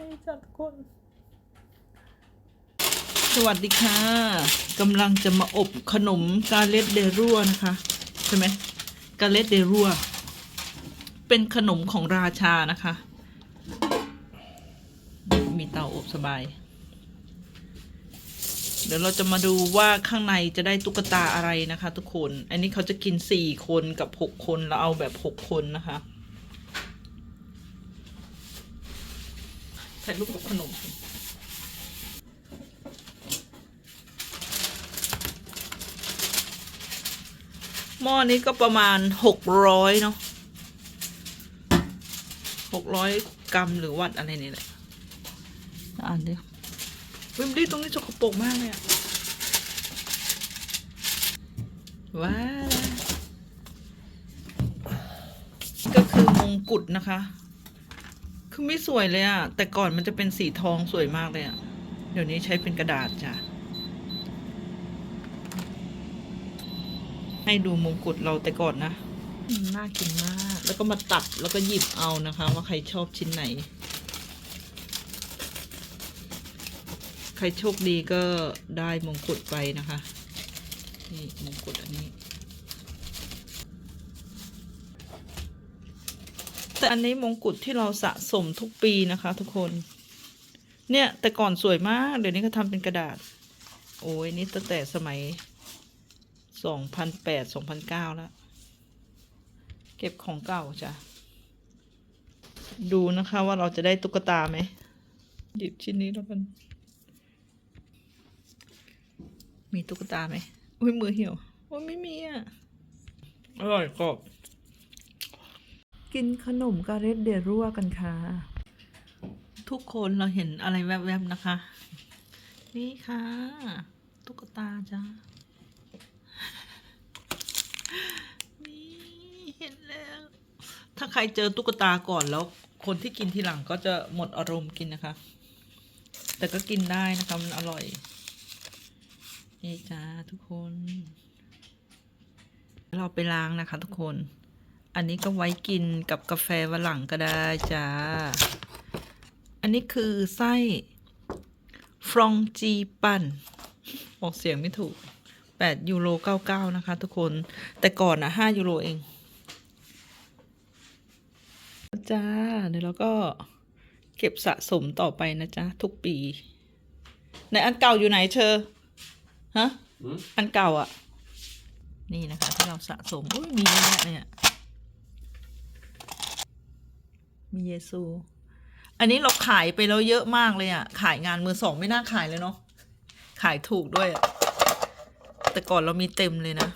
นี่จ้ะทุกคน สวัสดีค่ะกำลังจะมาอบขนมกาเลตเดรัวนะคะ ใช่ไหมกาเลตเดรัว เป็นขนมของราชานะคะ มีเตาอบสบาย เดี๋ยวเราจะมาดูว่าข้างในจะได้ตุ๊กตาอะไรนะคะ ทุกคน อันนี้เขาจะกินสี่คนกับหกคนเราเอาแบบหกคนนะคะ ถ่ายรูปกับขนมหม้อนี้ก็ประมาณหกร้อยเนาะหกร้อยกรัมหรือวัตต์อะไรนี่แหละอ่านดิวิมดี้ตรงนี้สกปรกมากเลยอะว้าวก็คือมงกุฎนะคะ คือไม่สวยเลยอะแต่ก่อนมันจะเป็นสีทองสวยมากเลยอะเดี๋ยวนี้ใช้เป็นกระดาษจ้ะ ให้ดูมงกุฎเราแต่ก่อนนะอืมน่ากินมาก แล้วก็มาตัดแล้วก็หยิบเอานะคะ ว่าใครชอบชิ้นไหน ใครโชคดีก็ได้มงกุฎไปนะคะ นี่มงกุฎอันนี้ แต่อันนี้มงกุฎที่เราสะสมทุกปีนะคะ ทุกคน เนี่ยแต่ก่อนสวยมาก เดี๋ยวนี้เขาทำเป็นกระดาษ โอ้ยนี่ตั้งแต่สมัยสองพันแปดสองพันเก้าแล้ว เก็บของเก่าจ้ะ ดูนะคะว่าเราจะได้ตุ๊กตาไหม หยิบชิ้นนี้แล้วกัน มีตุ๊กตาไหมอุ้ยมือเหี่ยวโอ้ไม่มีอะ อร่อยกรอบ กินขนมกาเรตเดรั่วกันค่ะ ทุกคนเราเห็นอะไรแวบๆนะคะ นี่ค่ะ ตุ๊กตาจ้านี่เห็นแล้ว ถ้าใครเจอตุ๊กตาก่อนแล้ว คนที่กินทีหลังก็จะหมดอารมณ์กินนะคะ แต่ก็กินได้นะคะ มันอร่อย นี่จ้าทุกคน เราไปล้างนะคะทุกคน อันนี้ก็ไว้กินกับกาแฟวันหลังก็ได้จ้า อันนี้คือไส้ฟรองจีปันออกเสียงไม่ถูก 8 ยูโร 99 นะคะทุกคน แต่ก่อนนะ5 ยูโรเอง จ้า เดี๋ยวเราก็เก็บสะสมต่อไปนะจ๊ะ ทุกปี ในอันเก่าอยู่ไหนเธอฮะอืมอันเก่าอะ นี่นะคะ ที่เราสะสม อุ้ยมีเยอะแยะเลยอะ มีเยซู อันนี้เราขายไปแล้วเยอะมากเลยอะขายงานมือสองไม่น่าขายเลยเนาะขายถูกด้วยอะแต่ก่อนเรามีเต็มเลยนะ